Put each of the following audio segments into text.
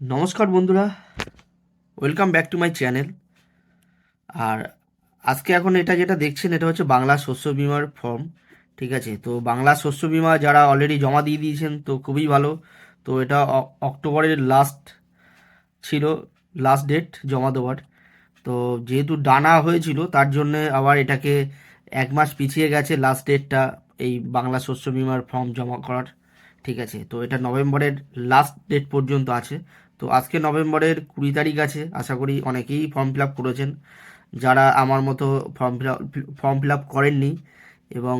নমস্কার বন্ধুরা welcome back to my channel আর আজকে এখন এটা যেটা দেখছেন, এটা হচ্ছে বাংলা শস্য বিমার ফর্ম ঠিক আছে? তো বাংলা শস্য বিমা যারা অলরেডি জমা দিয়ে দিয়েছেন, তো খুবই ভালো। তো এটা অক্টোবরের লাস্ট ছিল লাস্ট ডেট জমা দেওয়ার। তো যেহেতু ডানা হয়েছিল, তার জন্য আবার এটাকে এক মাস পিছিয়ে গেছে লাস্ট ডেটটা এই বাংলা শস্য বিমার ফর্ম জমা করার, ঠিক আছে? তো এটা নভেম্বরের লাস্ট ডেট পর্যন্ত আছে। তো আজকে নভেম্বরের কুড়ি তারিখ আছে, আশা করি অনেকেই ফর্ম ফিল আপ করেছেন। যারা আমার মতো form fill up form fill up করেননি এবং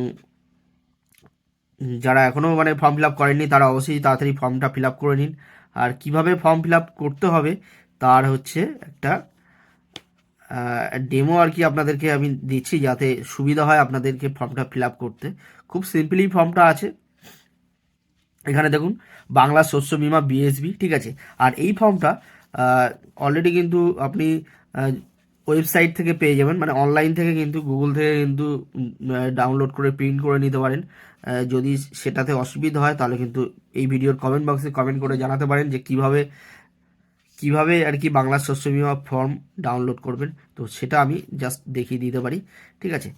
যারা এখনও মানে ফর্ম ফিল আপ করেননি, তারা অবশ্যই তাড়াতাড়ি ফর্মটা ফিল আপ করে নিন। আর কীভাবে ফর্ম ফিল আপ করতে হবে, তার হচ্ছে একটা ডেমো আর কি আপনাদেরকে আমি দিচ্ছি যাতে সুবিধা হয় আপনাদেরকে ফর্মটা ফিল আপ করতে। খুব সিম্পলি ফর্মটা আছে। এখানে দেখুন, বাংলা শস্য বিমা বিএসবি ঠিক আছে? আর এই ফর্মটা অলরেডি কিন্তু আপনি ওয়েবসাইট থেকে পেয়ে যাবেন মানে অনলাইন থেকে কিন্তু গুগল থেকে কিন্তু ডাউনলোড করে প্রিন্ট করে নিতে পারেন। যদি সেটাতে অসুবিধা হয়, তাহলে কিন্তু এই ভিডিওর কমেন্ট বক্সে কমেন্ট করে জানাতে পারেন যে কীভাবে কীভাবে আর কি বাংলা শস্য বিমা ফর্ম ডাউনলোড করবেন। তো সেটা আমি জাস্ট দেখিয়ে দিতে পারি, ঠিক আছে?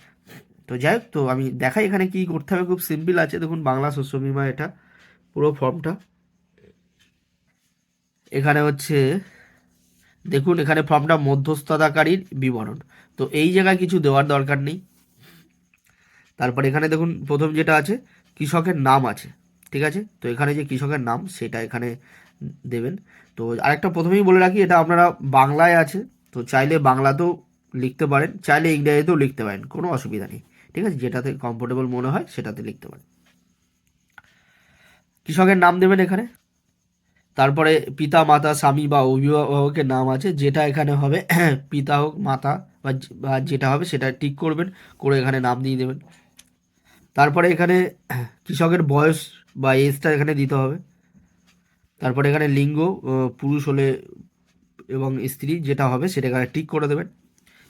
তো যাই হোক, তো আমি দেখাই এখানে কি করতে হবে, খুব সিম্পল আছে। দেখুন, বাংলা শস্য বিমা এটা পুরো ফর্মটা। এখানে হচ্ছে, দেখুন এখানে ফর্মটা মধ্যস্থতাকারীর বিবরণ। তো এই জায়গায় কিছু দেওয়ার দরকার নেই। তারপর এখানে দেখুন, প্রথম যেটা আছে, কৃষকের নাম আছে, ঠিক আছে? তো এখানে যে কৃষকের নাম, সেটা এখানে দেবেন। তো আরেকটা প্রথমেই বলে রাখি, এটা আপনারা বাংলায় আছে, তো চাইলে বাংলাতেও লিখতে পারেন, চাইলে ইংরেজিতেও লিখতে পারেন, কোনো অসুবিধা নেই, ঠিক আছে? যেটাতে কমফোর্টেবল মনে হয়, সেটাতে লিখতে পারেন। কৃষকের নাম দেবেন এখানে? তারপরে পিতা, মাতা, স্বামী বা অভিভাবকের নাম আছে, যেটা এখানে হবে, পিতা হোক, মাতা বা যেটা হবে সেটা ঠিক করবেন, করে এখানে নাম দিয়ে দেবেন। তারপরে এখানে কৃষকের বয়স বা এজটা এখানে দিতে হবে। তারপরে এখানে লিঙ্গ পুরুষ হলে এবং স্ত্রী যেটা হবে সেটা এখানে টিক করে দেবেন।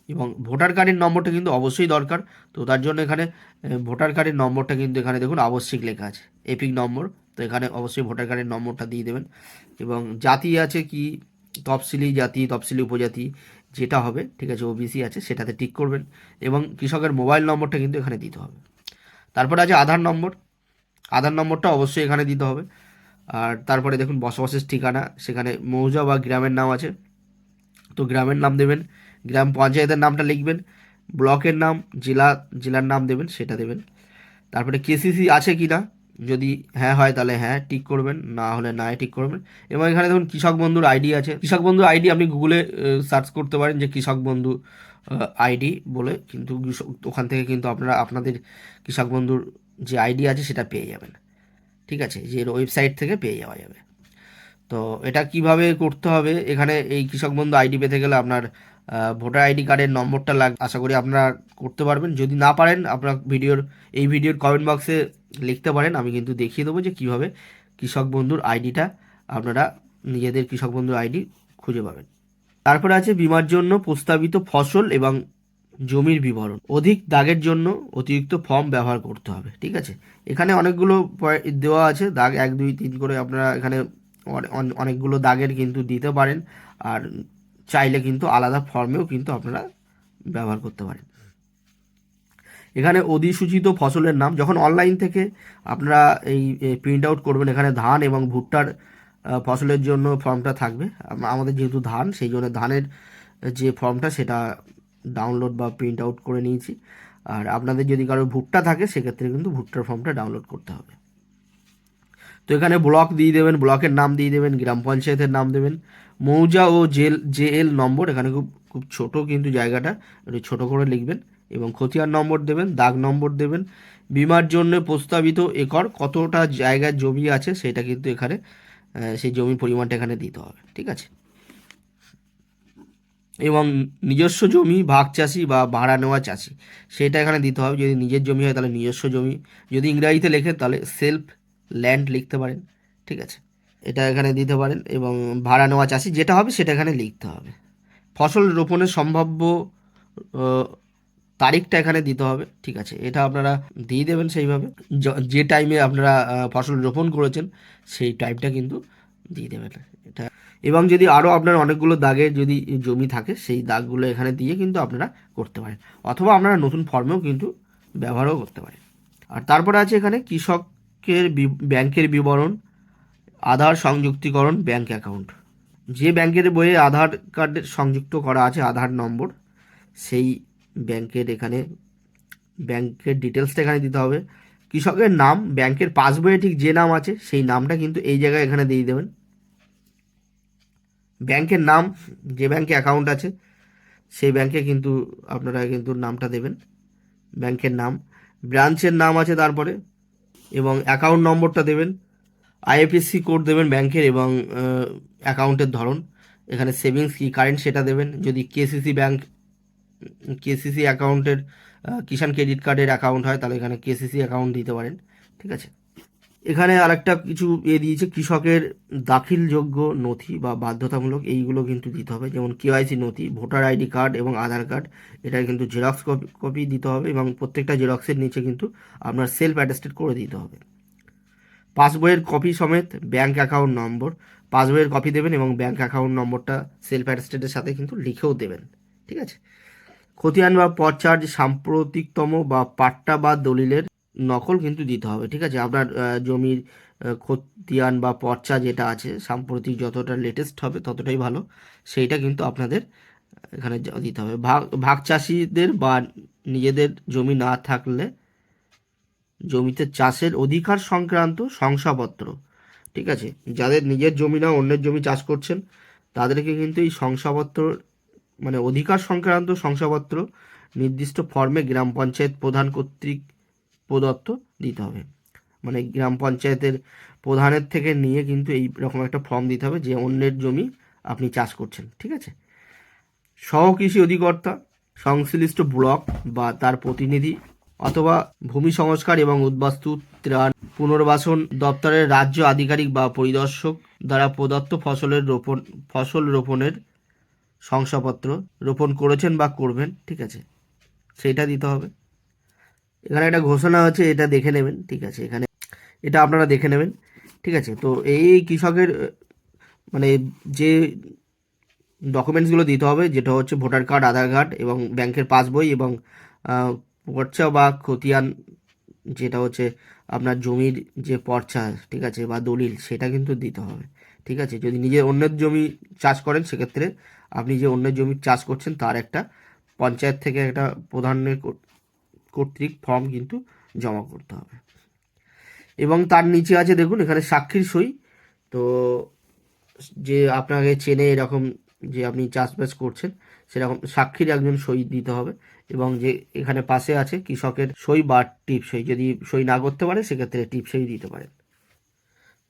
এবং ভোটার কার্ডের নম্বরটা কিন্তু অবশ্যই দরকার, তো তার জন্য এখানে ভোটার কার্ডের নম্বরটা কিন্তু এখানে দেখুন আবশ্যিক লেখা আছে। এপিক নম্বর এখানে অবশ্যই ভোটার কার্ডের নম্বরটা দিয়ে দেবেন। এবং জাতি আছে কি? তফসিলি জাতি, তফসিলি উপজাতি, যেটা হবে, ঠিক আছে ওবিসি আছে, সেটাতে টিক করবেন এবং কৃষকের মোবাইল নম্বরটা কিন্তু এখানে দিতে হবে। তারপরে আছে আধার নম্বর। আধার নম্বরটা অবশ্যই এখানে দিতে হবে। আর তারপরে দেখুন বসবাসের ঠিকানা, সেখানে মৌজা বা গ্রামের নাম আছে। তো গ্রামের নাম দেবেন, গ্রাম পঞ্চায়েতের নামটা লিখবেন, ব্লকের নাম, জেলা, জেলার নাম দেবেন, সেটা দেবেন। তারপরে কেসিসি আছে কি না যদি হ্যাঁ হয় তাহলে হ্যাঁ টিক করবেন, না হলে না টিক করবেন। এবং এখানে দেখুন কৃষক বন্ধুর আইডি আছে। কৃষক বন্ধুর আইডি আপনি গুগলে সার্চ করতে পারেন যে কৃষক বন্ধু আইডি বলে, কিন্তু ওখান থেকে কিন্তু আপনারা, আপনাদের কৃষক বন্ধুর যে আইডি আছে সেটা পেয়ে যাবেন। ঠিক আছে? যে ওয়েবসাইট থেকে পেয়ে যাওয়া যাবে। তো এটা কীভাবে করতে হবে? এখানে এই কৃষক বন্ধু আইডি পেতে গেলে আপনার ভোটার আইডি কার্ডের নম্বরটা লাগ আশা করি আপনারা করতে পারবেন। যদি না পারেন, আপনার ভিডিওর, এই ভিডিওর কমেন্ট বক্সে লিখতে পারেন। আমি কিন্তু দেখিয়ে দেবো যে কীভাবে কৃষক বন্ধুর আইডিটা আপনারা নিজেদের কৃষক বন্ধুর আইডি খুঁজে পাবেন। তারপরে আছে বিমার জন্য প্রস্তাবিত ফসল এবং জমির বিবরণ। অধিক দাগের জন্য অতিরিক্ত ফর্ম ব্যবহার করতে হবে, ঠিক আছে? এখানে অনেকগুলো দেওয়া আছে। দাগ এক, দুই, তিন করে আপনারা এখানে অনেকগুলো দাগের কিন্তু দিতে পারেন। আর চাইলে কিন্তু আলাদা ফর্মেও কিন্তু আপনারা ব্যবহার করতে পারেন। এখানে অধিসূচিত ফসলের নাম, যখন অনলাইন থেকে আপনারা এই প্রিন্ট আউট করবেন, এখানে ধান এবং ভুট্টার ফসলের জন্য ফর্মটা থাকবে। আমাদের যেহেতু ধান, সেই জন্য ধানের যে ফর্মটা সেটা ডাউনলোড বা প্রিন্ট আউট করে নিয়েছি। আর আপনাদের যদি কারও ভুট্টা থাকে, সেক্ষেত্রে কিন্তু ভুট্টার ফর্মটা ডাউনলোড করতে হবে। তো এখানে ব্লক দিয়ে দেবেন ব্লকের নাম দিয়ে দেবেন, গ্রাম পঞ্চায়েতের নাম দেবেন। মৌজা ও জেল জে এল নম্বর, এখানে খুব খুব ছোটো কিন্তু জায়গাটা, একটু ছোটো করে লিখবেন। এবং খতিয়ান নম্বর দেবেন, দাগ নম্বর দেবেন। বিমার জন্য প্রস্তাবিত একর, কতটা জায়গায় জমি আছে সেটা কিন্তু এখানে সেই জমির পরিমাণটা এখানে দিতে হবে, ঠিক আছে? এবং নিজস্ব জমি, ভাগ চাষি বা ভাড়া নেওয়া চাষি, সেটা এখানে দিতে হবে। যদি নিজের জমি হয় তাহলে নিজস্ব জমি, যদি ইংরাজিতে লেখে তাহলে সেলফ ল্যান্ড লিখতে পারেন, ঠিক আছে? এটা এখানে দিতে পারেন এবং ভাড়া নেওয়া চাষি যেটা হবে সেটা এখানে লিখতে হবে। ফসল রোপণের সম্ভাব্য তারিখটা এখানে দিতে হবে, ঠিক আছে? এটা আপনারা দিয়ে দেবেন সেইভাবে। য- টাইমে আপনারা ফসল রোপণ করেছেন সেই টাইমটা কিন্তু দিয়ে দেবেন। এটা, এবং যদি আরও আপনার অনেকগুলো দাগে যদি জমি থাকে, সেই দাগগুলো এখানে দিয়ে কিন্তু আপনারা করতে পারেন। অথবা আপনারা নতুন ফর্মেও কিন্তু ব্যবহারও করতে পারেন। আর তারপরে আছে এখানে কৃষকের বি- ব্যাংকের বিবরণ, আধার সংযুক্তিকরণ, ব্যাংক অ্যাকাউন্ট। যে ব্যাংকের বইয়ে আধার কার্ডের সংযুক্ত করা আছে, আধার নম্বর, সেই ব্যাংকের এখানে, ব্যাংকের ডিটেলসটা এখানে দিতে হবে। কৃষকের নাম, ব্যাংকের পাসবইয়ে ঠিক যে নাম আছে, সেই নামটা কিন্তু এই জায়গায় এখানে দিয়ে দেবেন। ব্যাংকের নাম, যে ব্যাংকে অ্যাকাউন্ট আছে, সেই ব্যাংকে কিন্তু আপনারা কিন্তু নামটা দেবেন। ব্যাংকের নাম, ব্রাঞ্চের নাম আছে তারপরে। এবং অ্যাকাউন্ট নম্বরটা দেবেন আইএফএসসি কোড দেবেন ব্যাংকের এবং অ্যাকাউন্টের ধরন। এখানে সেভিংস কি কারেন্ট সেটা দেবেন। যদি কেসিসি ব্যাংক কেসিসি অ্যাকাউন্টের কিষাণ ক্রেডিট কার্ডের অ্যাকাউন্ট হয়, তাহলে এখানে কেসিসি অ্যাকাউন্ট দিতে পারেন। ঠিক আছে? এখানে আরেকটা কিছু এ দিয়েছে, কৃষকের দাখিলযোগ্য নথি বা বাধ্যতামূলক এইগুলো কিন্তু দিতে হবে, যেমন কেওয়াইসি নথি, ভোটার আইডি কার্ড এবং আধার কার্ড এটা কিন্তু জেরক্স কপি কপি দিতে হবে এবং প্রত্যেকটা জেরক্সের নিচে কিন্তু আপনার সেলফ অ্যাটেস্টেড করে দিতে হবে। পাসবইয়ের কপি সমেত ব্যাঙ্ক অ্যাকাউন্ট নম্বর, পাসবইয়ের কপি দেবেন এবং ব্যাঙ্ক অ্যাকাউন্ট নম্বরটা সেলফ অ্যাটেস্টেডের সাথে কিন্তু লিখেও দেবেন, ঠিক আছে? খতিয়ান বা পরচার্জ সাম্প্রতিকতম বা পাট্টা বা দলিলের নকল কিন্তু দিতে হবে, ঠিক আছে? আপনার জমির খতিয়ান বা পর্চা যেটা আছে, সাম্প্রতিক যতটা লেটেস্ট হবে ততটাই ভালো। সেইটা কিন্তু আপনাদের এখানে দিতে হবে। ভাগ ভাগ চাষিদের বা নিজেদের জমি না থাকলে জমিতে চাষের অধিকার সংক্রান্ত শংসাপত্র, ঠিক আছে? যাদের নিজের জমি না, অন্যের জমি চাষ করছেন, তাদেরকে কিন্তু এই শংসাপত্র মানে অধিকার সংক্রান্ত শংসাপত্র নির্দিষ্ট ফর্মে গ্রাম পঞ্চায়েত প্রধান কর্তৃক প্রদত্ত দিতে হবে। মানে গ্রাম পঞ্চায়েতের প্রধানের থেকে নিয়ে কিন্তু এই রকম একটা ফর্ম দিতে হবে যে অন্যের জমি আপনি চাষ করছেন, ঠিক আছে? সহ কৃষি অধিকর্তা, সংশ্লিষ্ট ব্লক বা তার প্রতিনিধি অথবা ভূমি সংস্কার এবং উদ্বাস্তু ত্রাণ পুনর্বাসন দপ্তরের রাজ্য আধিকারিক বা পরিদর্শক দ্বারা প্রদত্ত ফসলের রোপণ, ফসল রোপণের শংসাপত্র রোপণ করেছেন বা করবেন, ঠিক আছে? সেইটা দিতে হবে। এখানে একটা ঘোষণা আছে, এটা দেখে নেবেন, ঠিক আছে? এখানে এটা আপনারা দেখে নেবেন, ঠিক আছে? তো এই কৃষকের মানে যে ডকুমেন্টসগুলো দিতে হবে, যেটা হচ্ছে ভোটার কার্ড, আধার কার্ড এবং ব্যাংকের পাসবই এবং পর্চা বা খতিয়ান, যেটা হচ্ছে আপনার জমির যে পর্চা, ঠিক আছে? বা দলিল, সেটা কিন্তু দিতে হবে, ঠিক আছে? যদি নিজের অন্যের জমি চাষ করেন, সেক্ষেত্রে আপনি যে অন্যের জমি চাষ করছেন, তার একটা পঞ্চায়েত থেকে একটা প্রধানের কর্তৃক ফর্ম কিন্তু জমা করতে হবে। এবং তার নিচে আছে দেখুন, এখানে সাক্ষীর সই। তো যে আপনাকে চেনে এরকম যে আপনি চাষবাস করছেন, সেরকম সাক্ষীর একজন সই দিতে হবে। এবং যে এখানে পাশে আছে কৃষকের সই বা টিপ সই। যদি সই না করতে পারে, সেক্ষেত্রে টিপ সই দিতে পারেন।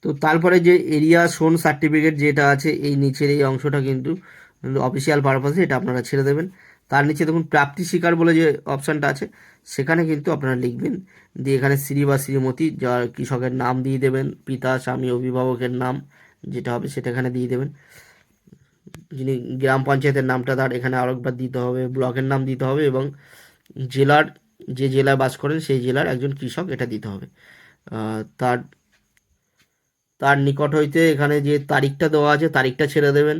তো তারপরে যে এরিয়া সোন সার্টিফিকেট যেটা আছে, এই নিচের এই অংশটা কিন্তু অফিসিয়াল পারপাসে এটা আপনারা ছেড়ে দেবেন। তার নিচে দেখুন প্রাপ্তি শিকার বলে যে অপশানটা আছে, সেখানে কিন্তু আপনারা লিখবেন দিয়ে এখানে শ্রী বা শ্রীমতী যার কৃষকের নাম দিয়ে দেবেন, পিতা, স্বামী, অভিভাবকের নাম যেটা হবে সেটা এখানে দিয়ে দেবেন। যিনি গ্রাম পঞ্চায়েতের নামটা তার এখানে আরেকবার দিতে হবে, ব্লকের নাম দিতে হবে এবং জেলার যে জেলায় বাস করেন সেই জেলার একজন কৃষক এটা দিতে হবে। তার তার নিকট হইতে এখানে যে তারিখটা দেওয়া আছে তারিখটা ছেড়ে দেবেন।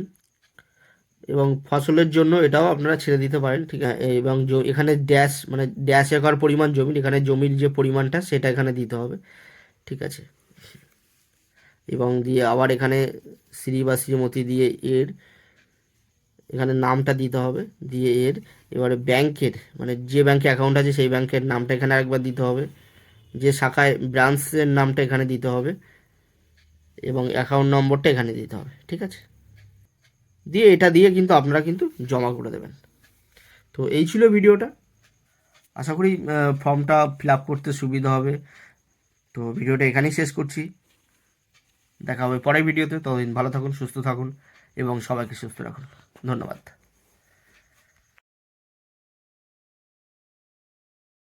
এবং ফসলের জন্য এটাও আপনারা ছেড়ে দিতে পারেন, ঠিক আছে? এবং এখানে ড্যাশ মানে ড্যাশ একর পরিমাণ জমি, এখানে জমির যে পরিমাণটা সেটা এখানে দিতে হবে, ঠিক আছে? এবং দিয়ে আবার এখানে শ্রী বা শ্রীমতী দিয়ে এর, এখানে নামটা দিতে হবে, দিয়ে এর, এবারে ব্যাংকের মানে যে ব্যাংকে অ্যাকাউন্ট আছে সেই ব্যাংকের নামটা এখানে একবার দিতে হবে, যে শাখায় ব্রাঞ্চের নামটা এখানে দিতে হবে, এবং অ্যাকাউন্ট নম্বরটা এখানে দিতে হবে, ঠিক আছে? দিয়ে এটা দিয়ে কিন্তু আপনারা কিন্তু জমা করে দেবেন। তো এই ছিল ভিডিওটা। আশা করি ফর্মটা ফিল আপ করতে সুবিধা হবে। তো ভিডিওটা এখানেই শেষ করছি। দেখা হবে পরের ভিডিওতে। ততদিন ভালো থাকুন, সুস্থ থাকুন এবং সবাইকে সুস্থ রাখুন। ধন্যবাদ।